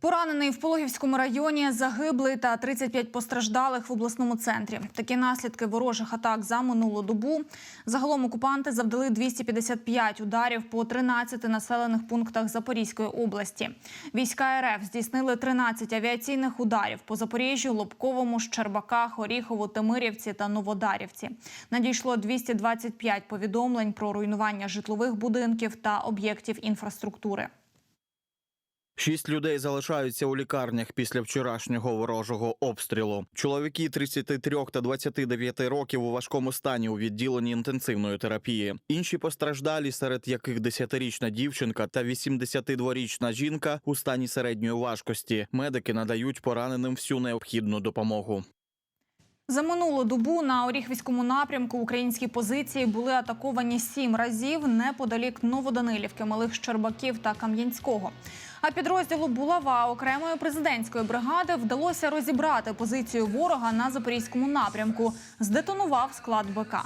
Поранений в Пологівському районі, загиблий та 35 постраждалих в обласному центрі. Такі наслідки ворожих атак за минулу добу. Загалом окупанти завдали 255 ударів по 13 населених пунктах Запорізької області. Війська РФ здійснили 13 авіаційних ударів по Запоріжжю, Лобковому, Щербаках, Оріхову, Тимирівці та Новодарівці. Надійшло 225 повідомлень про руйнування житлових будинків та об'єктів інфраструктури. Шість людей залишаються у лікарнях після вчорашнього ворожого обстрілу. Чоловіки 33 та 29 років у важкому стані у відділенні інтенсивної терапії. Інші постраждалі, серед яких 10-річна дівчинка та 82-річна жінка у стані середньої важкості. Медики надають пораненим всю необхідну допомогу. За минулу добу на Оріхвіському напрямку українські позиції були атаковані сім разів неподалік Новоданилівки, Малих Щербаків та Кам'янського. А підрозділу Булава окремої президентської бригади вдалося розібрати позицію ворога на запорізькому напрямку. Здетонував склад БК.